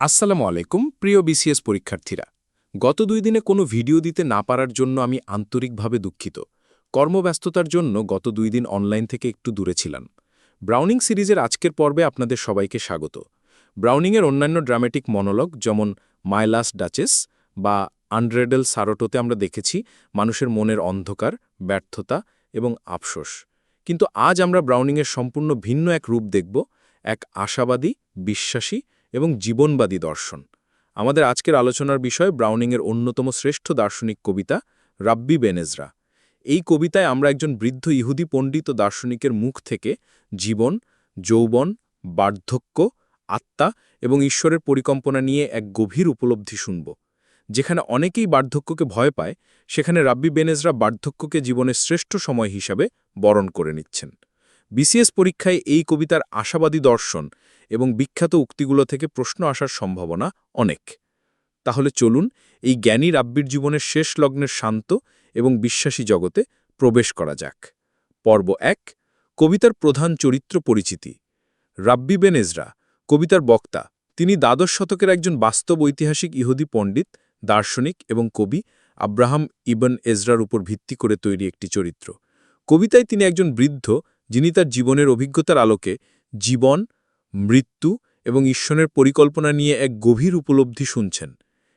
আসসালামু আলাইকুম, প্রিয় বিসিএস পরীক্ষার্থীরা। গত দুই দিনে কোনো ভিডিও দিতে না পারার জন্য আমি আন্তরিকভাবে দুঃখিত। কর্মব্যস্ততার জন্য গত দুই দিন অনলাইন থেকে একটু দূরে ছিলাম। ব্রাউনিং সিরিজের আজকের পর্বে আপনাদের সবাইকে স্বাগত। ব্রাউনিংয়ের অন্যান্য ড্রামেটিক মনোলগ যেমন মাই লাস্ট ডাচেস বা আন্ড্রেডেল সারোটোতে আমরা দেখেছি মানুষের মনের অন্ধকার, ব্যর্থতা এবং আফসোস। কিন্তু আজ আমরা ব্রাউনিংয়ের সম্পূর্ণ ভিন্ন এক রূপ দেখব, এক আশাবাদী, বিশ্বাসী এবং জীবনবাদী দর্শন। আমাদের আজকের আলোচনার বিষয় ব্রাউনিংয়ের অন্যতম শ্রেষ্ঠ দার্শনিক কবিতা রাব্বি বেনেজরা এই কবিতায় আমরা একজন বৃদ্ধ ইহুদি পণ্ডিত দার্শনিকের মুখ থেকে জীবন, যৌবন, বার্ধক্য, আত্মা এবং ঈশ্বরের পরিকল্পনা নিয়ে এক গভীর উপলব্ধি শুনব, যেখানে অনেকেই বার্ধক্যকে ভয় পায়, সেখানে রাব্বি বেনেজরা বার্ধক্যকে জীবনের শ্রেষ্ঠ সময় হিসাবে বরণ করে নিচ্ছেন। বিসিএস পরীক্ষায় এই কবিতার আশাবাদী দর্শন এবং বিখ্যাত উক্তিগুলো থেকে প্রশ্ন আসার সম্ভাবনা অনেক। তাহলে চলুন এই জ্ঞানী রাব্বির জীবনের শেষ লগ্নের শান্ত এবং বিশ্বাসী জগতে প্রবেশ করা যাক। পর্ব এক, কবিতার প্রধান চরিত্র পরিচিতি। রাব্বি বেনেজরা কবিতার বক্তা। তিনি দ্বাদশ শতকের একজন বাস্তব ঐতিহাসিক ইহুদি পণ্ডিত, দার্শনিক এবং কবি আব্রাহাম ইবন এজরার উপর ভিত্তি করে তৈরি একটি চরিত্র। কবিতায় তিনি একজন বৃদ্ধ যিনি তার জীবনের অভিজ্ঞতার আলোকে জীবন, মৃত্যু এবং ঈশ্বরের পরিকল্পনা নিয়ে এক গভীর উপলব্ধি শুনছেন।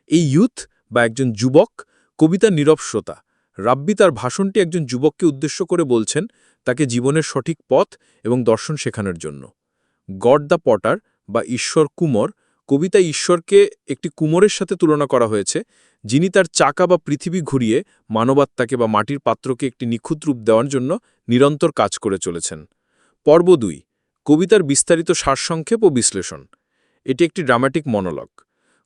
এই ইউথ বা একজন যুবক কবিতা নীরব শ্রোতা। রাব্বি তার ভাষণটি একজন যুবককে উদ্দেশ্য করে বলছেন তাকে জীবনের সঠিক পথ এবং দর্শন শেখানোর জন্য। গড দ্য পটার বা ঈশ্বর কুমোর কবিতায় ঈশ্বরকে একটি কুমোরের সাথে তুলনা করা হয়েছে, যিনি তার চাকা বা পৃথিবী ঘুরিয়ে মানবাত্মাকে বা মাটির পাত্রকে একটি নিখুঁত রূপ দেওয়ার জন্য নিরন্তর কাজ করে চলেছেন। পর্ব দুই, কবিতার বিস্তারিত সারসংক্ষেপ ও বিশ্লেষণ। এটি একটি ড্রামাটিক মনোলগ।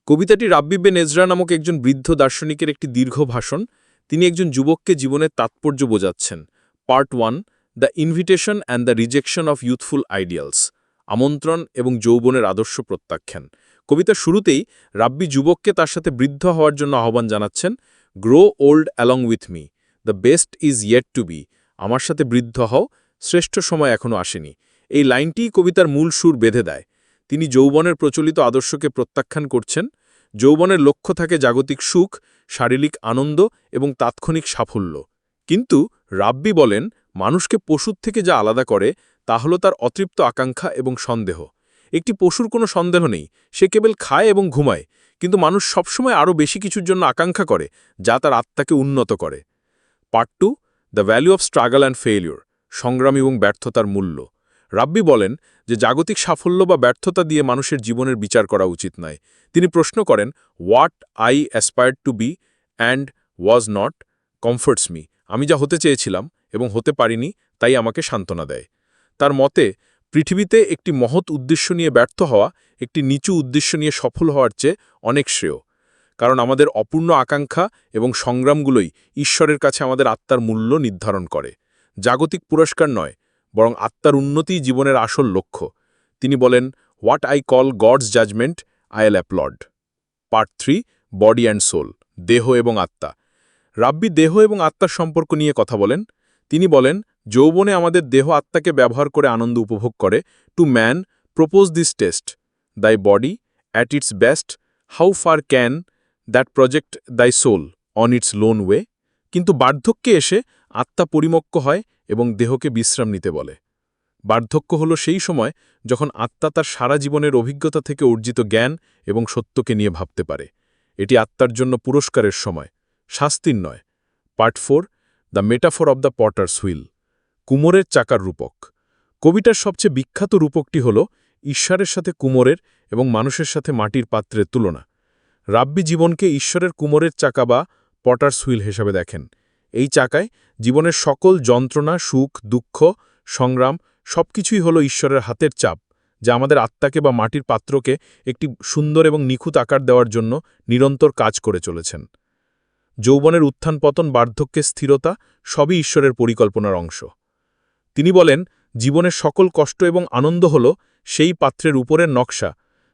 কবিতাটি রাব্বি বেন এজরা নামক একজন বৃদ্ধ দার্শনিকের একটি দীর্ঘ ভাষণ। তিনি একজন যুবককে জীবনের তাৎপর্য বোঝাচ্ছেন। Part one, the invitation and the rejection of youthful ideals. আমন্ত্রণ এবং যৌবনের আদর্শ প্রত্যাখ্যান। কবিতার শুরুতেই রাব্বি যুবককে তার সাথে বৃদ্ধ হওয়ার জন্য আহ্বান জানাচ্ছেন grow old along with me the best is yet to be আমার সাথে বৃদ্ধ হও, শ্রেষ্ঠ সময় এখনও আসেনি। এই লাইনটিই কবিতার মূল সুর বেঁধে দেয়। তিনি যৌবনের প্রচলিত আদর্শকে প্রত্যাখ্যান করছেন। যৌবনের লক্ষ্য থাকে জাগতিক সুখ, শারীরিক আনন্দ এবং তাৎক্ষণিক সাফল্য। কিন্তু রাব্বি বলেন, মানুষকে পশুর থেকে যা আলাদা করে তা হল তার অতৃপ্ত আকাঙ্ক্ষা এবং সন্দেহ। একটি পশুর কোনো সন্দেহ নেই, সে কেবল খায় এবং ঘুমায়, কিন্তু মানুষ সবসময় আরও বেশি কিছুর জন্য আকাঙ্ক্ষা করে, যা তার আত্মাকে উন্নত করে। Part two, the value of struggle and failure, সংগ্রাম এবং ব্যর্থতার মূল্য। রাব্বি বলেন যে, জাগতিক সাফল্য বা ব্যর্থতা দিয়ে মানুষের জীবনের বিচার করা উচিত নয়। তিনি প্রশ্ন করেন, what I aspired to be and was not comforts me. আমি যা হতে চেয়েছিলাম এবং হতে পারিনি, তাই আমাকে সান্ত্বনা দেয়। তার মতে, পৃথিবীতে একটি মহৎ উদ্দেশ্য নিয়ে ব্যর্থ হওয়া, একটি নিচু উদ্দেশ্য নিয়ে সফল হওয়ার চেয়ে অনেক শ্রেয়। কারণ আমাদের অপূর্ণ আকাঙ্ক্ষা এবং সংগ্রামগুলোই ঈশ্বরের কাছে আমাদের আত্মার মূল্য নির্ধারণ করে। জাগতিক পুরস্কার নয়, বরং আত্মার উন্নতিই জীবনের আসল লক্ষ্য। তিনি বলেন what I call God's judgment I'll applaud part three, body and soul, দেহ এবং আত্মা। রাব্বি দেহ এবং আত্মার সম্পর্ক নিয়ে কথা বলেন। তিনি বলেন, যৌবনে আমাদের দেহ আত্মাকে ব্যবহার করে আনন্দ উপভোগ করে। To man propose this test thy body at its best how far can that project thy soul on its lone way কিন্তু বার্ধক্যে এসে আত্মা পরিমক্ক হয় এবং দেহকে বিশ্রাম নিতে বলে। বার্ধক্য হল সেই সময় যখন আত্মা তার সারা জীবনের অভিজ্ঞতা থেকে অর্জিত জ্ঞান এবং সত্যকে নিয়ে ভাবতে পারে। এটি আত্মার জন্য পুরস্কারের সময়, শাস্তির নয়। Part four the metaphor of the potter's wheel, কুমোরের চাকার রূপক। কবিটার সবচেয়ে বিখ্যাত রূপকটি হল ঈশ্বরের সাথে কুমোরের এবং মানুষের সাথে মাটির পাত্রের তুলনা। রাব্বি জীবনকে ঈশ্বরের কুমোরের চাকা বা পটার্স হুইল হিসাবে দেখেন। এই চাকায় জীবনের সকল যন্ত্রণা, সুখ, দুঃখ, সংগ্রাম সবকিছুই হল ঈশ্বরের হাতের চাপ, যা আমাদের আত্মাকে বা মাটির পাত্রকে একটি সুন্দর এবং নিখুঁত আকার দেওয়ার জন্য নিরন্তর কাজ করে চলেছেন। যৌবনের উত্থান পতন বার্ধক্যের স্থিরতা সবই ঈশ্বরের পরিকল্পনার অংশ। তিনি বলেন, জীবনের সকল কষ্ট এবং আনন্দ হল সেই পাত্রের উপরের নকশা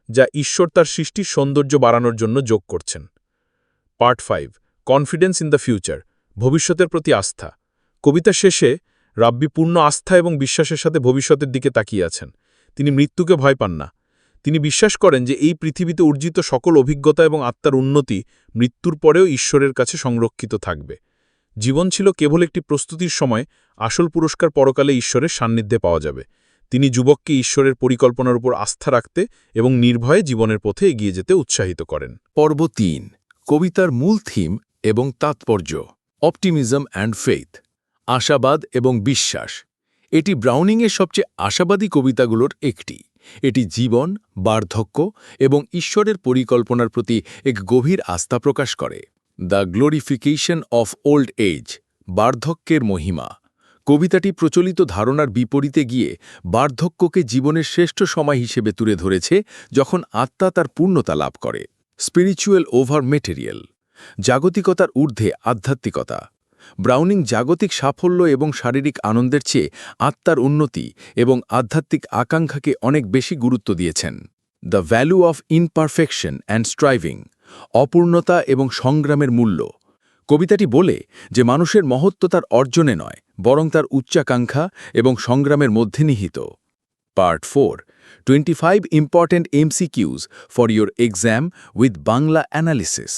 যা ঈশ্বর তার সৃষ্টির সৌন্দর্য বাড়ানোর জন্য যোগ করছেন। Part five, confidence in the future, ভবিষ্যতের প্রতি আস্থা। কবিতা শেষে রাব্বি পূর্ণ আস্থা এবং বিশ্বাসের সাথে ভবিষ্যতের দিকে তাকিয়ে আছেন। তিনি মৃত্যুকে ভয় পান না। তিনি বিশ্বাস করেন যে এই পৃথিবীতে অর্জিত সকল অভিজ্ঞতা এবং আত্মার উন্নতি মৃত্যুর পরেও ঈশ্বরের কাছে সংরক্ষিত থাকবে। জীবন ছিল কেবল একটি প্রস্তুতির সময়, আসল পুরস্কার পরকালে ঈশ্বরের সান্নিধ্যে পাওয়া যাবে। তিনি যুবককে ঈশ্বরের পরিকল্পনার উপর আস্থা রাখতে এবং নির্ভয়ে জীবনের পথে এগিয়ে যেতে উৎসাহিত করেন। পর্ব তিন, কবিতার মূল থিম এবং তাৎপর্য, অপটিমিজম অ্যান্ড ফেইথ, আশাবাদ এবং বিশ্বাস। এটি ব্রাউনিংয়ের সবচেয়ে আশাবাদী কবিতাগুলোর একটি। এটি জীবন, বার্ধক্য এবং ঈশ্বরের পরিকল্পনার প্রতি এক গভীর আস্থা প্রকাশ করে। The glorification of old age, বার্ধক্যের মহিমা। কবিতাটি প্রচলিত ধারণার বিপরীতে গিয়ে বার্ধক্যকে জীবনের শ্রেষ্ঠ সময় হিসেবে তুলে ধরেছে যখন আত্মা তার পূর্ণতা লাভ করে। স্পিরিচুয়াল ওভার মেটেরিয়াল, জাগতিকতার ঊর্ধ্বে আধ্যাত্মিকতা। ব্রাউনিং জাগতিক সাফল্য এবং শারীরিক আনন্দের চেয়ে আত্মার উন্নতি এবং আধ্যাত্মিক আকাঙ্ক্ষাকে অনেক বেশি গুরুত্ব দিয়েছেন। The value of imperfection and striving অপূর্ণতা এবং সংগ্রামের মূল্য। কবিতাটি বলে যে মানুষের মহত্ব তার অর্জনে নয়, বরং তার উচ্চাকাঙ্ক্ষা এবং সংগ্রামের মধ্যে নিহিত। Part four twenty five important MCQs for your exam with Bangla analysis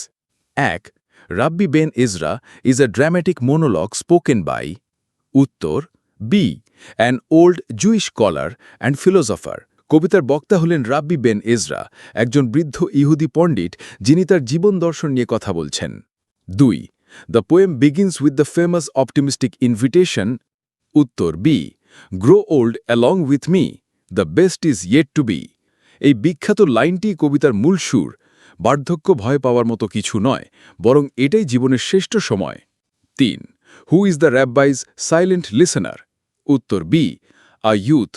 এক Rabbi Ben Ezra is a dramatic monologue spoken by উত্তর B an old Jewish scholar and philosopher কবিতার বক্তা হলেন রাব্বি বেন ইজরা, একজন বৃদ্ধ ইহুদি পণ্ডিত, যিনি তার জীবন দর্শন নিয়ে কথা বলছেন। দুই the poem begins with the famous optimistic invitation উত্তর B grow old along with me the best is yet to be এই বিখ্যাত লাইনটি কবিতার মূল সুর বার্ধক্য ভয় পাওয়ার মতো কিছু নয়, বরং এটাই জীবনের শ্রেষ্ঠ সময়। তিন who is the rabbi's silent listener উত্তর বি আ ইউথ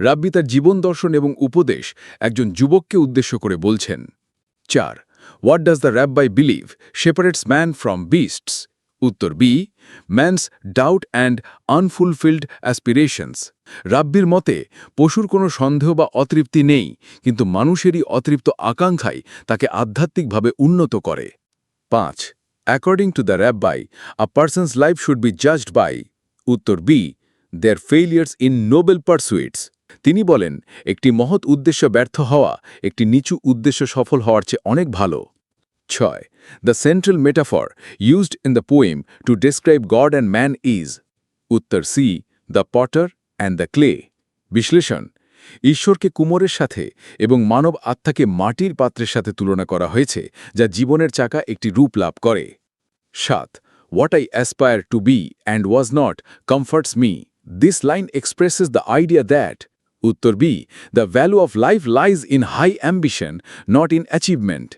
রাব্বি তার জীবন দর্শন এবং উপদেশ একজন যুবককে উদ্দেশ্য করে বলছেন। চার what does the rabbi believe separates man from beasts উত্তর B man's doubt and unfulfilled aspirations রাব্বির মতে, পশুর কোনো সন্দেহ বা অতৃপ্তি নেই, কিন্তু মানুষেরই অতৃপ্ত আকাঙ্ক্ষাই তাকে আধ্যাত্মিকভাবে উন্নত করে। পাঁচ according to the rabbi a person's life should be judged by উত্তর B their failures in noble pursuits তিনি বলেন, একটি মহৎ উদ্দেশ্য ব্যর্থ হওয়া একটি নিচু উদ্দেশ্য সফল হওয়ার চেয়ে অনেক ভালো। ছয় the central metaphor used in the poem to describe God and man is উত্তর C the potter and the clay বিশ্লেষণ, ঈশ্বরকে কুমোরের সাথে এবং মানব আত্মাকে মাটির পাত্রের সাথে তুলনা করা হয়েছে, যা জীবনের চাকা একটি রূপ লাভ করে। সাত what I aspire to be and was not comforts me this line expresses the idea that উত্তর B the value of life lies in high ambition not in achievement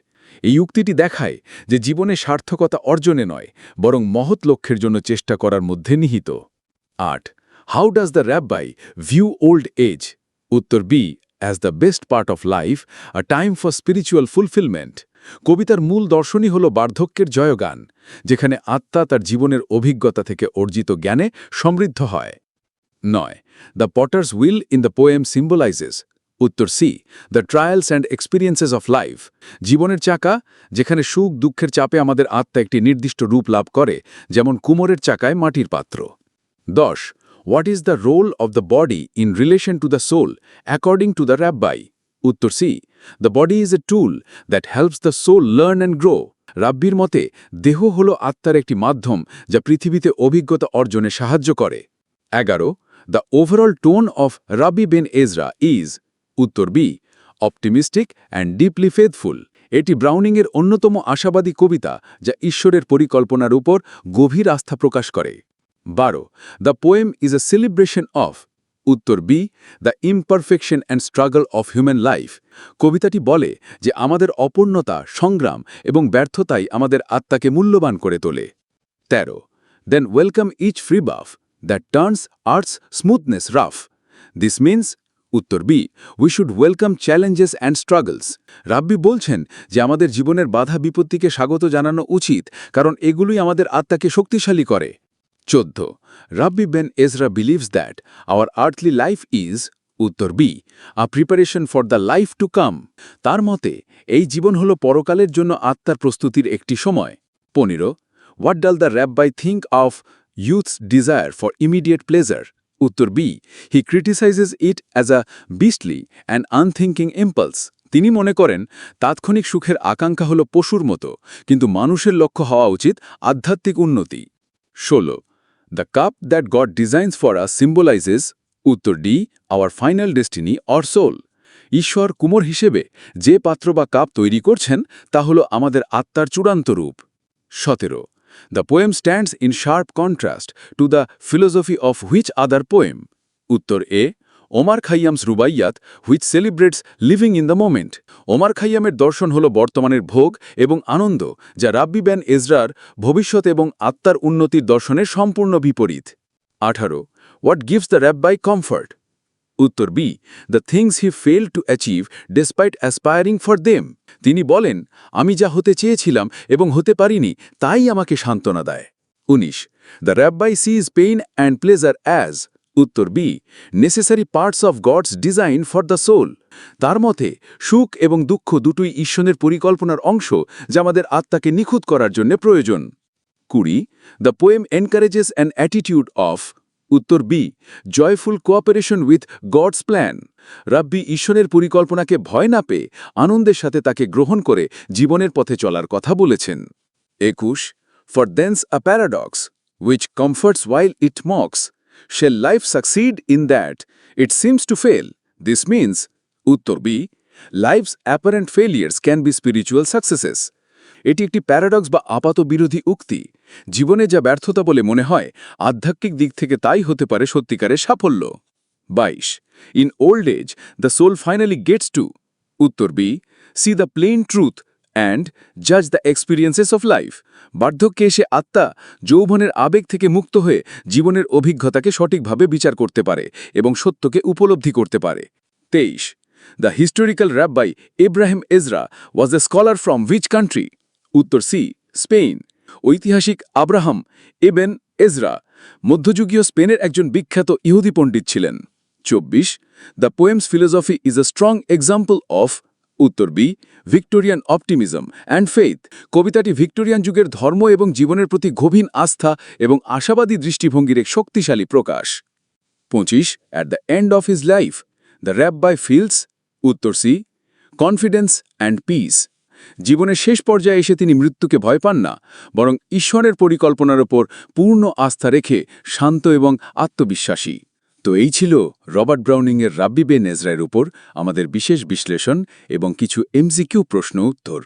এই উক্তিটি দেখায় যে জীবনে সার্থকতা অর্জনে নয়, বরং মহৎ লক্ষ্যের জন্য চেষ্টা করার মধ্যে নিহিত। আট, how does the rabbi view old age? উত্তর B, as the best part of life, a time for spiritual fulfilment. কবিতার মূল দর্শনই হল বার্ধক্যের জয়গান, যেখানে আত্মা তার জীবনের অভিজ্ঞতা থেকে অর্জিত জ্ঞানে সমৃদ্ধ হয়। নয়, the potter's wheel in the poem symbolises. উত্তর C the trials and experiences of life জীবনের চাকা, যেখানে সুখ দুঃখের চাপে আমাদের আত্মা একটি নির্দিষ্ট রূপ লাভ করে, যেমন কুমোরের চাকায় মাটির পাত্র। দশ what is the role of the body in relation to the soul according to the rabbi উত্তর C the body is a tool that helps the soul learn and grow রাব্বির মতে, দেহ হল আত্মার একটি মাধ্যম যা পৃথিবীতে অভিজ্ঞতা অর্জনে সাহায্য করে। এগারো the overall tone of Rabbi Ben Ezra is উত্তর B optimistic and deeply faithful এটি ব্রাউনিংয়ের অন্যতম আশাবাদী কবিতা, যা ঈশ্বরের পরিকল্পনার উপর গভীর আস্থা প্রকাশ করে। বারো the poem is a celebration of উত্তর B the imperfection and struggle of human life কবিতাটি বলে যে আমাদের অপূর্ণতা, সংগ্রাম এবং ব্যর্থতাই আমাদের আত্মাকে মূল্যবান করে তোলে। তেরো then welcome each rebuff that turns earth's smoothness rough this means উত্তর B we should welcome challenges and struggles rabbi বলছেন যে আমাদের জীবনের বাধা বিপত্তিকে স্বাগত জানানো উচিত, কারণ এগুলোই আমাদের আত্মাকে শক্তিশালী করে। চোদ্দ, Rabbi Ben Ezra believes that our earthly life is উত্তর B a preparation for the life to come তার মতে, এই জীবন হল পরকালের জন্য আত্মার প্রস্তুতির একটি সময়। পনেরো what does the rabbi think of youth's desire for immediate pleasure. Uttar B he criticises it as a beastly and unthinking impulse. তিনি মনে করেন, তাৎক্ষণিক সুখের আকাঙ্ক্ষা হল পশুর মতো, কিন্তু মানুষের লক্ষ্য হওয়া উচিত আধ্যাত্মিক উন্নতি। ষোলো the cup that God designs for a symbolises উত্তর D our final destiny or soul ঈশ্বর কুমোর হিসেবে যে পাত্র বা কাপ তৈরি করছেন, তা হল আমাদের আত্মার চূড়ান্ত রূপ। সতেরো the poem stands in sharp contrast to the philosophy of which other poem উত্তর A Omar Khayyam's Rubaiyat which celebrates living in the moment Omar খাইয়ামের দর্শন হল বর্তমানের ভোগ এবং আনন্দ যা রাব্বি ব্যান এজরার ভবিষ্যৎ এবং আত্মার উন্নতির দর্শনের সম্পূর্ণ বিপরীত আঠারো what gives the rabbi comfort উত্তর B the things he fail to achieve despite aspiring for them তিনি বলেন, আমি যা হতে চেয়েছিলাম এবং হতে পারিনি, তাই আমাকে সান্ত্বনা দেয়। উনিশ the rabbi sees pain and pleasure as উত্তর B necessary parts of God's design for the soul তার মতে, সুখ এবং দুঃখ দুটোই ঈশ্বরের পরিকল্পনার অংশ যা আমাদের আত্মাকে নিখুঁত করার জন্য প্রয়োজন। কুড়ি the poem encourages an attitude of উত্তর B, joyful cooperation with God's plan. Rabbi ঈশ্বরের পরিকল্পনাকে ভয় না পেয়ে আনন্দের সাথে তাকে গ্রহণ করে জীবনের পথে চলার কথা বলেছেন। একুশ, for thence a paradox, which comforts while it mocks, shall life succeed in that, it seems to fail. This means, উত্তর B, life's apparent failures can be spiritual successes. এটি একটি প্যারাডক্স বা আপাত বিরোধী উক্তি। জীবনে যা ব্যর্থতা বলে মনে হয়, আধ্যাত্মিক দিক থেকে তাই হতে পারে সত্যিকারের সাফল্য। বাইশ, in old age, the soul finally gets to. উত্তর B, see the plain truth and জাজ দ্য এক্সপিরিয়েন্সেস অফ লাইফ। বার্ধক্যে এসে আত্মা যৌবনের আবেগ থেকে মুক্ত হয়ে জীবনের অভিজ্ঞতাকে সঠিকভাবে বিচার করতে পারে এবং সত্যকে উপলব্ধি করতে পারে। তেইশ, the historical rabbi Ibrahim Ezra was a scholar from which country? উত্তর সি স্পেন ঐতিহাসিক আব্রাহাম এবেন এজরা, মধ্যযুগীয় স্পেনের একজন বিখ্যাত ইহুদি পণ্ডিত ছিলেন। চব্বিশ, the poem's philosophy is a strong example of, উত্তর B, Victorian optimism and faith. কবিতাটি ভিক্টোরিয়ান যুগের ধর্ম এবং জীবনের প্রতি গভীর আস্থা এবং আশাবাদী দৃষ্টিভঙ্গির এক শক্তিশালী প্রকাশ। পঁচিশ at the end of his life the rabbi feels উত্তর সি কনফিডেন্স অ্যান্ড পিস জীবনের শেষ পর্যায়ে এসে তিনি মৃত্যুকে ভয় পান না, বরং ঈশ্বরের পরিকল্পনার ওপর পূর্ণ আস্থা রেখে শান্ত এবং আত্মবিশ্বাসী। তো এই ছিল রবার্ট ব্রাউনিংয়ের রাব্বি বে নেজরায়ের উপর আমাদের বিশেষ বিশ্লেষণ এবং কিছু এমজিকিউ প্রশ্ন উত্তর।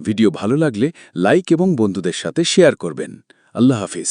ভিডিও ভালো লাগলে লাইক এবং বন্ধুদের সাথে শেয়ার করবেন। আল্লাহ হাফিজ।